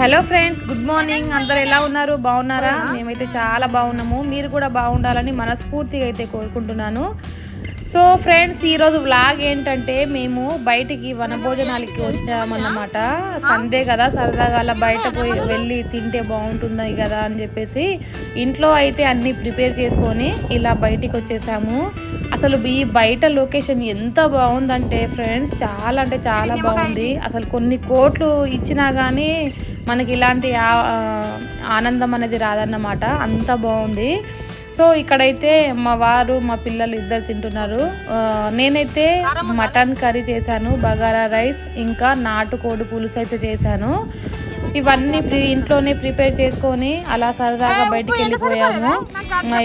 Hello friends good morning అందరు ఎలా ఉన్నారు? బాగున్నారా? మేమైతే చాలా బాగున్నాము. మీరు కూడా బాగుండాలని మనస్ఫూర్తిగా అయితే కోరుకుంటున్నాను. సో ఫ్రెండ్స్ ఈరోజు వ్లాగ్ ఏంటంటే మేము బయటికి వనభోజనాలకి వచ్చామన్నమాట. సండే కదా సరదాగా అలా బయట పోయి వెళ్ళి తింటే బాగుంటుంది కదా అని చెప్పేసి ఇంట్లో అయితే అన్నీ ప్రిపేర్ చేసుకొని ఇలా బయటికి వచ్చేసాము. అసలు ఈ బయట లొకేషన్ ఎంత బాగుందంటే ఫ్రెండ్స్ చాలా అంటే చాలా బాగుంది. అసలు కొన్ని కోట్లు ఇచ్చినా కానీ మనకి ఇలాంటి ఆనందం అనేది రాదన్నమాట. అంత బాగుంది. సో ఇక్కడైతే మా వారు మా పిల్లలు ఇద్దరు తింటున్నారు. నేనైతే మటన్ కర్రీ చేశాను బగారా రైస్ ఇంకా నాటుకోడి పులుసు అయితే చేశాను. ఇవన్నీ ప్రి ఇంట్లోనే ప్రిపేర్ చేసుకొని అలా సరదాగా బయటికి వెళ్ళిపోయాము.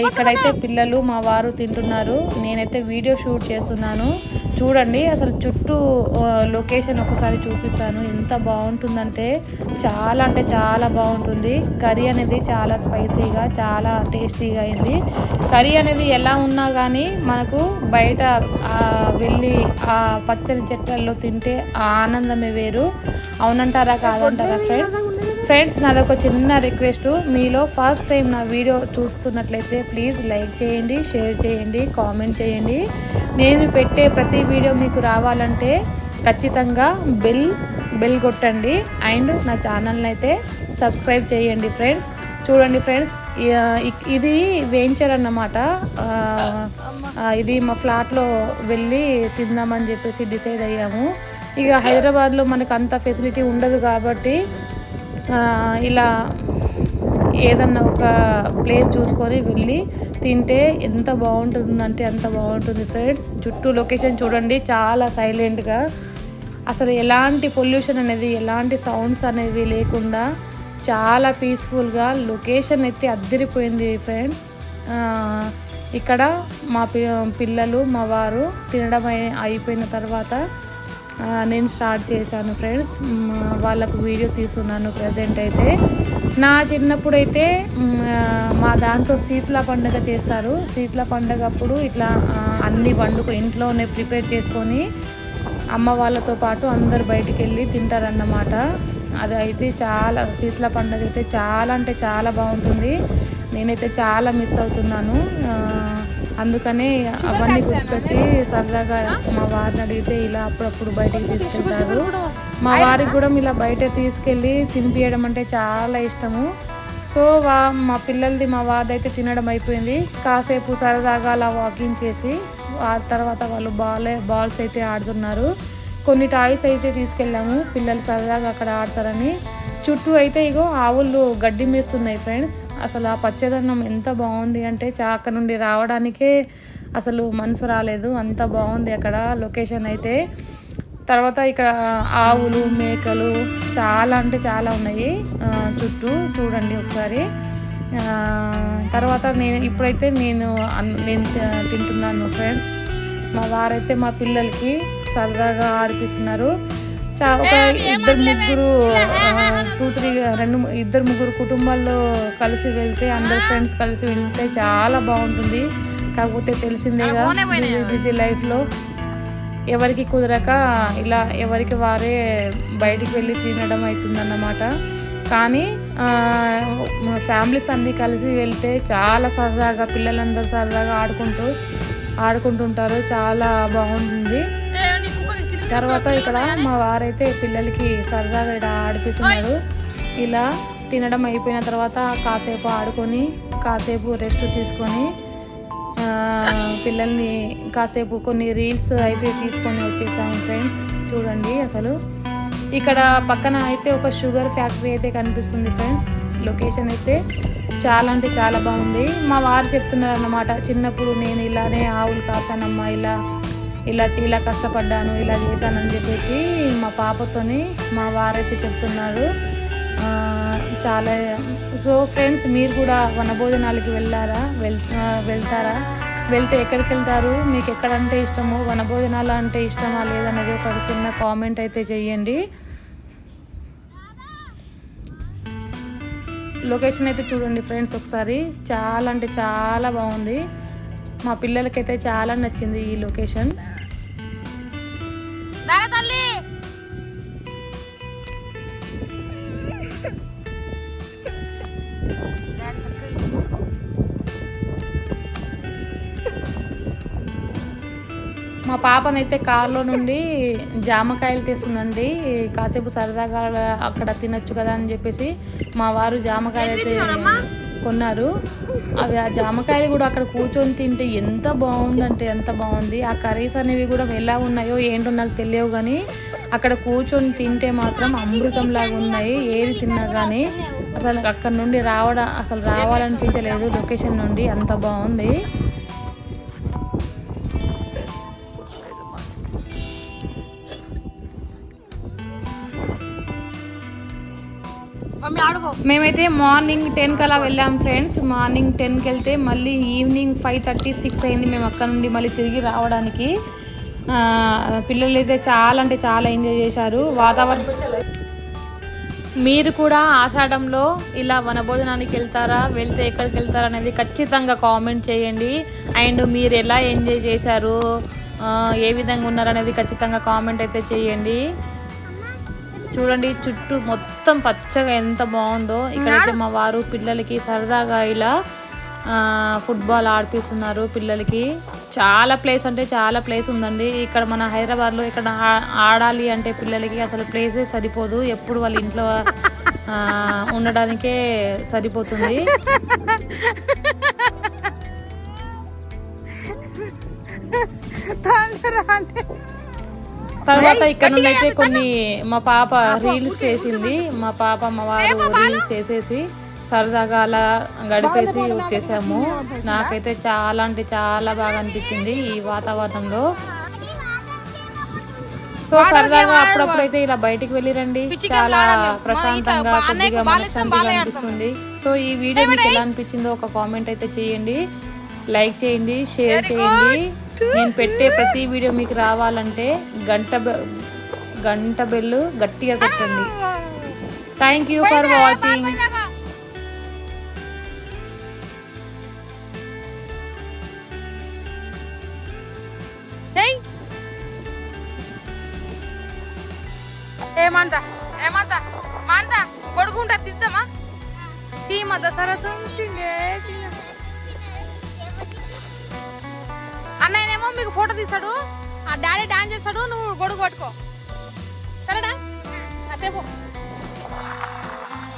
ఇక్కడైతే పిల్లలు మా వారు తింటున్నారు. నేనైతే వీడియో షూట్ చేస్తున్నాను. చూడండి అసలు చుట్టూ లొకేషన్ ఒకసారి చూపిస్తాను. ఎంత బాగుంటుందంటే చాలా అంటే చాలా బాగుంటుంది. కర్రీ అనేది చాలా స్పైసీగా చాలా టేస్టీగా అయింది. కర్రీ అనేది ఎలా ఉన్నా కానీ మనకు బయట వెళ్ళి ఆ పచ్చని చెట్లలో తింటే ఆ ఆనందమే వేరు. అవునంటారా కాదంటారా ఫ్రెండ్స్ ఫ్రెండ్స్ నాదొక చిన్న రిక్వెస్ట్ మీలో ఫస్ట్ టైం నా వీడియో చూస్తున్నట్లయితే ప్లీజ్ లైక్ చేయండి షేర్ చేయండి కామెంట్ చేయండి. నేను పెట్టే ప్రతి వీడియో మీకు రావాలంటే ఖచ్చితంగా బెల్ బెల్ కొట్టండి. అండ్ నా ఛానల్ని అయితే సబ్స్క్రైబ్ చేయండి ఫ్రెండ్స్ చూడండి ఫ్రెండ్స్ ఇది వెంచర్ అన్నమాట. ఇది మా ఫ్లాట్లో వెళ్ళి తిందామని చెప్పేసి డిసైడ్ అయ్యాము. ఇక హైదరాబాద్లో మనకు అంత ఫెసిలిటీ ఉండదు కాబట్టి ఇలా ఏదన్నా ఒక ప్లేస్ చూసుకొని వెళ్ళి తింటే ఎంత బాగుంటుందంటే అంత బాగుంటుంది ఫ్రెండ్స్. చుట్టూ లొకేషన్ చూడండి చాలా సైలెంట్గా. అసలు ఎలాంటి పొల్యూషన్ అనేది ఎలాంటి సౌండ్స్ అనేవి లేకుండా చాలా పీస్ఫుల్గా లొకేషన్ అయితే అద్దరిపోయింది ఫ్రెండ్స్. ఇక్కడ మా పిల్లలు మా వారు తినడం అయిపోయిన తర్వాత నేను స్టార్ట్ చేశాను ఫ్రెండ్స్. వాళ్ళకు వీడియో తీస్తున్నాను ప్రజెంట్ అయితే. నా చిన్నప్పుడు అయితే మా దాంట్లో శీతల పండుగ చేస్తారు. శీతల పండుగ అప్పుడు ఇట్లా అన్ని పండుగ ఇంట్లోనే ప్రిపేర్ చేసుకొని అమ్మ వాళ్ళతో పాటు అందరు బయటికి వెళ్ళి తింటారన్నమాట. అది అయితే చాలా శీతల పండుగ అయితే చాలా అంటే చాలా బాగుంటుంది. నేనైతే చాలా మిస్ అవుతున్నాను. అందుకనే అవన్నీ గుర్తుకొచ్చి సరదాగా మా వారిని అడిగితే ఇలా అప్పుడప్పుడు బయటికి తీసుకెళ్తారు. మా వారికి కూడా ఇలా బయట తీసుకెళ్ళి తినిపించడం అంటే చాలా ఇష్టము. సో వా మా పిల్లలది మా వాదైతే తినడం అయిపోయింది. కాసేపు సరదాగా అలా వాకింగ్ చేసి ఆ తర్వాత వాళ్ళు బాల్ బాల్స్ అయితే ఆడుతున్నారు. కొన్ని టాయ్స్ అయితే తీసుకెళ్ళాము. పిల్లలు సరదాగా అక్కడ ఆడతారని. చుట్టూ అయితే ఇగో ఆవులు గడ్డి మేస్తున్నాయి ఫ్రెండ్స్. అసలు ఆ పచ్చదనం ఎంత బాగుంది అంటే చాక నుండి రావడానికే అసలు మనసు రాలేదు. అంత బాగుంది అక్కడ లొకేషన్ అయితే. తర్వాత ఇక్కడ ఆవులు మేకలు చాలా అంటే చాలా ఉన్నాయి. చుట్టూ చూడండి ఒకసారి. తర్వాత నేను ఇప్పుడైతే నేను నేను తింటున్నాను ఫ్రెండ్స్. మా వారైతే మా పిల్లలకి సరదాగా ఆడిపిస్తున్నారు. ఒక ఇద్దరు ముగ్గురు టూ త్రీ రెండు ఇద్దరు ముగ్గురు కుటుంబాల్లో కలిసి వెళ్తే అందరు ఫ్రెండ్స్ కలిసి వెళ్తే చాలా బాగుంటుంది. కాకపోతే తెలిసిందేగా బిజీ బిజీ లైఫ్లో. ఎవరికి కుదరక ఇలా ఎవరికి వారే బయటికి వెళ్ళి తినడం అవుతుందన్నమాట కానీ ఫ్యామిలీస్ అన్నీ కలిసి వెళ్తే చాలా సరదాగా పిల్లలందరూ సరదాగా ఆడుకుంటూ ఆడుకుంటుంటారు. చాలా బాగుంటుంది. తర్వాత ఇక్కడ మా వారైతే పిల్లలకి సరదాగా ఇక్కడ ఆడిపిస్తున్నారు. ఇలా తినడం అయిపోయిన తర్వాత కాసేపు ఆడుకొని కాసేపు రెస్ట్ తీసుకొని పిల్లల్ని కాసేపు కొన్ని రీల్స్ అయితే తీసుకొని వచ్చేసాము ఫ్రెండ్స్ చూడండి అసలు. ఇక్కడ పక్కన అయితే ఒక షుగర్ ఫ్యాక్టరీ అయితే కనిపిస్తుంది ఫ్రెండ్స్ లొకేషన్ అయితే చాలా అంటే చాలా బాగుంది. మా వారు చెప్తున్నారు అన్నమాట చిన్నప్పుడు నేను ఇలానే ఆవులు కాసానమ్మా ఇలా ఇలా ఇలా కష్టపడ్డాను ఇలా చేశానని చెప్పేసి మా పాపతోని మా వారైతే చెప్తున్నారు. చాలా సో ఫ్రెండ్స్ మీరు కూడా వనభోజనాలకి వెళ్ళారా? వెళ్ వెళ్తారా? వెళ్తే ఎక్కడికి వెళ్తారు మీకు ఎక్కడంటే ఇష్టమో? వనభోజనాలు అంటే ఇష్టమా లేదనేది ఒక చిన్న కామెంట్ అయితే చేయండి లొకేషన్ అయితే చూడండి ఫ్రెండ్స్ ఒకసారి. చాలా అంటే చాలా బాగుంది. మా పిల్లలకైతే చాలా నచ్చింది ఈ లొకేషన్. దారా తల్లి. మా పాపనైతే కారులో నుండి జామకాయలు తీస్తుందండి. కాసేపు సరదాగా అక్కడ తినొచ్చు కదా అని చెప్పేసి మా వారు జామకాయలు అయితే కొన్నారు. అవి ఆ జామకాయలు కూడా అక్కడ కూర్చొని తింటే ఎంత బాగుందంటే ఎంత బాగుంది. ఆ కర్రీస్ అనేవి కూడా ఎలా ఉన్నాయో ఏంటో నాకు తెలియవు కానీ అక్కడ కూర్చొని తింటే మాత్రం అమృతం లాగా ఉన్నాయి. ఏది తిన్నా కానీ అసలు అక్కడ నుండి రావడం అసలు రావాలనిపించలేదు లొకేషన్ నుండి. అంత బాగుంది. మేమైతే మార్నింగ్ టెన్ కలా వెళ్ళాం ఫ్రెండ్స్. మార్నింగ్ టెన్కి వెళ్తే మళ్ళీ ఈవినింగ్ ఫైవ్ థర్టీ సిక్స్ అయింది మేము అక్కడ నుండి మళ్ళీ తిరిగి రావడానికి. పిల్లలు అయితే చాలా అంటే చాలా ఎంజాయ్ చేశారు. వాతావరణం మీరు కూడా ఆషాఢంలో ఇలా వనభోజనానికి వెళ్తారా వెళ్తే ఎక్కడికి వెళ్తారా అనేది ఖచ్చితంగా కామెంట్ చేయండి. అండ్ మీరు ఎలా ఎంజాయ్ చేశారు ఏ విధంగా ఉన్నారనేది ఖచ్చితంగా కామెంట్ అయితే చేయండి. చూడండి చుట్టూ మొత్తం పచ్చగా ఎంత బాగుందో. ఇక్కడైతే మా వారు పిల్లలకి సరదాగా ఇలా ఫుట్బాల్ ఆడిపిస్తున్నారు పిల్లలకి. చాలా ప్లేస్ అంటే చాలా ప్లేస్ ఉందండి. ఇక్కడ మన హైదరాబాద్లో ఇక్కడ ఆడాలి అంటే పిల్లలకి అసలు ప్లేసే సరిపోదు. ఎప్పుడు వాళ్ళ ఇంట్లో ఉండడానికే సరిపోతుంది. తర్వాత ఇక్కడ నుండి అయితే కొన్ని మా పాప రీల్స్ చేసింది. మా పాప మా వారు రీల్స్ చేసేసి సరదాగా అలా గడిపేసి వచ్చేసాము. నాకైతే చాలా అంటే చాలా బాగా అనిపించింది ఈ వాతావరణంలో. సో సరదాగా అప్పుడప్పుడు అయితే ఇలా బయటికి వెళ్ళి రండి చాలా ప్రశాంతంగా కొద్దిగా మనశ్శాంతిగా అనిపిస్తుంది. సో ఈ వీడియో మీకు ఎలా అనిపించిందో ఒక కామెంట్ అయితే చేయండి. లైక్ చేయండి షేర్ చేయండి. నేను పెట్టే ప్రతి వీడియో మీకు రావాలంటే గంట గంట బెల్లు గట్టిగా కొట్టండి థ్యాంక్ యూ ఫర్ వాచింగ్ ఏమంత ఏమంత మంత కొడుకుంటా తిద్దామా సీమ దసరా సంసింగే సీమ. అన్నయ్యనేమో మీకు ఫోటో తీస్తాడు. ఆ డాడీ డాన్స్ చేస్తాడు నువ్వు గొడుగు పట్టుకో. సరేనా? అదేపో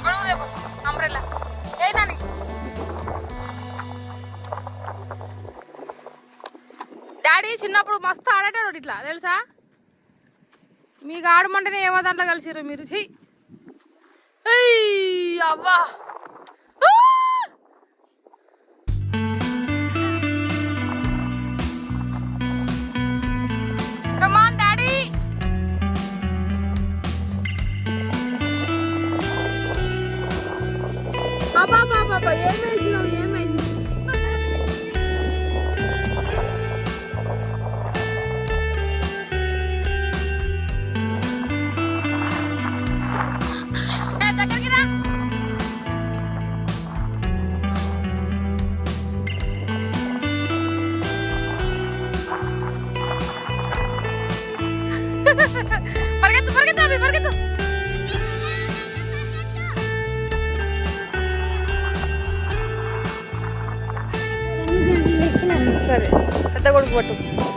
గొడుగు దేపో అంబ్రెల్లా. ఏ నాని. డాడీ చిన్నప్పుడు మస్తు ఆడేటాడు ఇట్లా తెలుసా? మీకు ఆడమంటేనే ఏవో దాంట్లో కలిసిర్రు మీరు. చెయ్యి అవ్వా. పరిగెత్తు పరిగెత్తు అవి పరిగెత్తు సరే పెద్ద కొడుకు పట్టు ఒకసారి